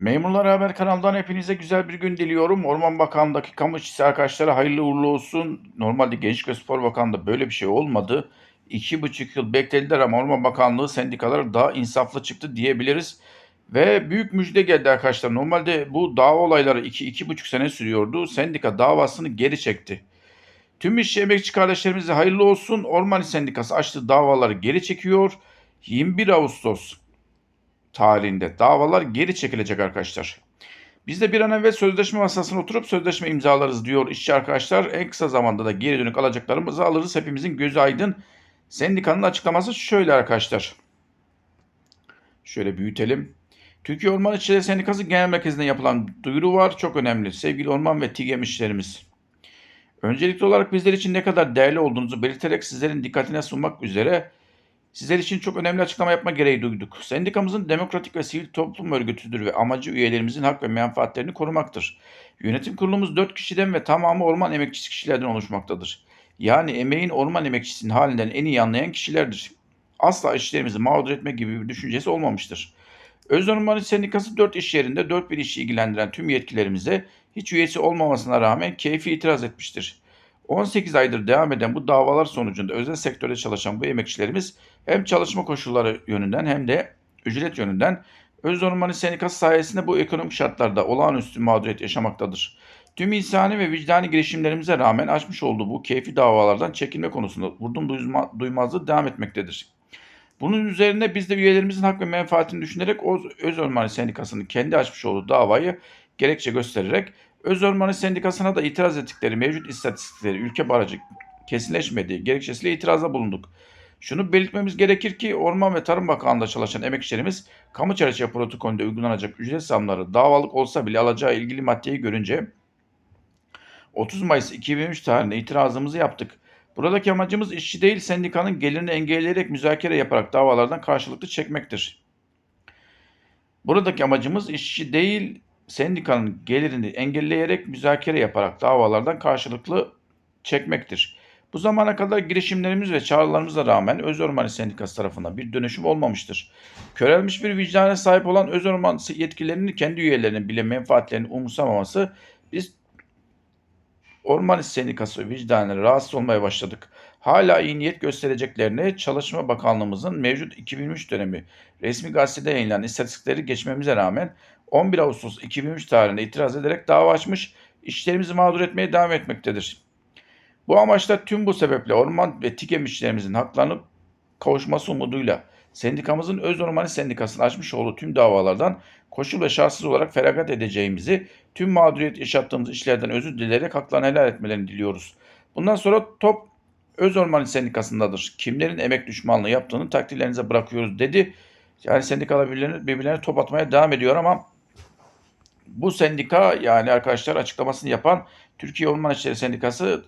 Memurlar Haber kanalından hepinize güzel bir gün diliyorum. Orman Bakanlığı'ndaki kamu işçisi arkadaşlara hayırlı uğurlu olsun. Normalde Gençlik ve Spor Bakanlığı'nda böyle bir şey olmadı. İki buçuk yıl beklediler ama Orman Bakanlığı sendikalar daha insaflı çıktı diyebiliriz. Ve büyük müjde geldi arkadaşlar. Normalde bu dava olayları iki, iki buçuk sene sürüyordu. Sendika davasını geri çekti. Tüm işçi emekçi kardeşlerimize hayırlı olsun. Orman Sendikası açtığı davaları geri çekiyor. 21 Ağustos tarihinde davalar geri çekilecek arkadaşlar. Biz de bir an evvel sözleşme masasına oturup sözleşme imzalarız diyor işçi arkadaşlar. En kısa zamanda da geri dönük alacaklarımızı alırız. Hepimizin gözü aydın. Sendikanın açıklaması şöyle arkadaşlar. Şöyle büyütelim. Türkiye Orman İşçileri Sendikası Genel Merkezi'nde yapılan duyuru var. Çok önemli. Sevgili orman ve TİGEM işçilerimiz. Öncelikli olarak bizler için ne kadar değerli olduğunuzu belirterek sizlerin dikkatine sunmak üzere Sizler için çok önemli açıklama yapma gereği duyduk. Sendikamızın demokratik ve sivil toplum örgütüdür ve amacı üyelerimizin hak ve menfaatlerini korumaktır. Yönetim kurulumuz 4 kişiden ve tamamı orman emekçisi kişilerden oluşmaktadır. Yani emeğin orman emekçisinin halinden en iyi anlayan kişilerdir. Asla işçilerimizi mağdur etme gibi bir düşüncesi olmamıştır. Öz Orman İş Sendikası 4 iş yerinde 4 bir işi ilgilendiren tüm yetkilerimize hiç üyesi olmamasına rağmen keyfi itiraz etmiştir. 18 aydır devam eden bu davalar sonucunda özel sektörde çalışan bu emekçilerimiz hem çalışma koşulları yönünden hem de ücret yönünden Öz Ormanı Sendikası sayesinde bu ekonomik şartlarda olağanüstü mağduriyet yaşamaktadır. Tüm insani ve vicdani girişimlerimize rağmen açmış olduğu bu keyfi davalardan çekilme konusunda vurdum duyma, duymazlığı devam etmektedir. Bunun üzerine biz de üyelerimizin hak ve menfaatini düşünerek Öz Ormanı Sendikası'nın kendi açmış olduğu davayı gerekçe göstererek Öz Ormanı Sendikası'na da itiraz ettikleri mevcut istatistikleri ülke barajı kesinleşmediği gerekçesiyle itirazda bulunduk. Şunu belirtmemiz gerekir ki Orman ve Tarım Bakanlığı'nda çalışan emekçilerimiz kamu çerçeve protokolünde uygulanacak ücret zamları davalık olsa bile alacağı ilgili maddeyi görünce 30 Mayıs 2023 tarihinde itirazımızı yaptık. Buradaki amacımız işçi değil sendikanın gelirini engelleyerek müzakere yaparak davalardan karşılıklı çekmektir. Buradaki amacımız işçi değil sendikanın gelirini engelleyerek müzakere yaparak davalardan karşılıklı çekmektir. Bu zamana kadar girişimlerimiz ve çağrılarımıza rağmen Öz Sendikası tarafından bir dönüşüm olmamıştır. Körelmiş bir vicdana sahip olan Öz yetkililerinin kendi üyelerinin bile menfaatlerini umursamaması biz Orman Sendikası vicdanına rahatsız olmaya başladık. Hala iyi niyet göstereceklerine Çalışma Bakanlığımızın mevcut 2003 dönemi resmi gazetede yayınlanan istatistikleri geçmemize rağmen 11 Ağustos 2003 tarihinde itiraz ederek dava açmış, işlerimizi mağdur etmeye devam etmektedir. Bu amaçla tüm bu sebeple orman ve TİKEM işçilerimizin haklarını kavuşması umuduyla sendikamızın Öz Ormanı Sendikası'nın açmış olduğu tüm davalardan koşul ve şartsız olarak feragat edeceğimizi, tüm mağduriyet yaşattığımız işlerden özür dileyerek haklarını helal etmelerini diliyoruz. Bundan sonra top Öz Ormanı Sendikası'ndadır. Kimlerin emek düşmanlığı yaptığını takdirlerinize bırakıyoruz dedi. Yani sendikalar birbirlerine, birbirlerine top atmaya devam ediyor ama bu sendika yani arkadaşlar açıklamasını yapan Türkiye Orman İşleri Sendikası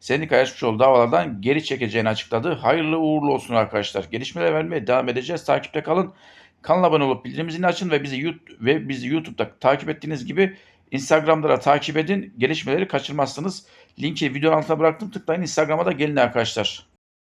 sendika açmış olduğu davalardan geri çekeceğini açıkladı. Hayırlı uğurlu olsun arkadaşlar. Gelişmeler vermeye devam edeceğiz. Takipte kalın. Kanala abone olup bildirimimizi açın ve bizi YouTube ve bizi YouTube'da takip ettiğiniz gibi Instagram'da da takip edin. Gelişmeleri kaçırmazsınız. Linki videonun altına bıraktım. Tıklayın Instagram'a da gelin arkadaşlar.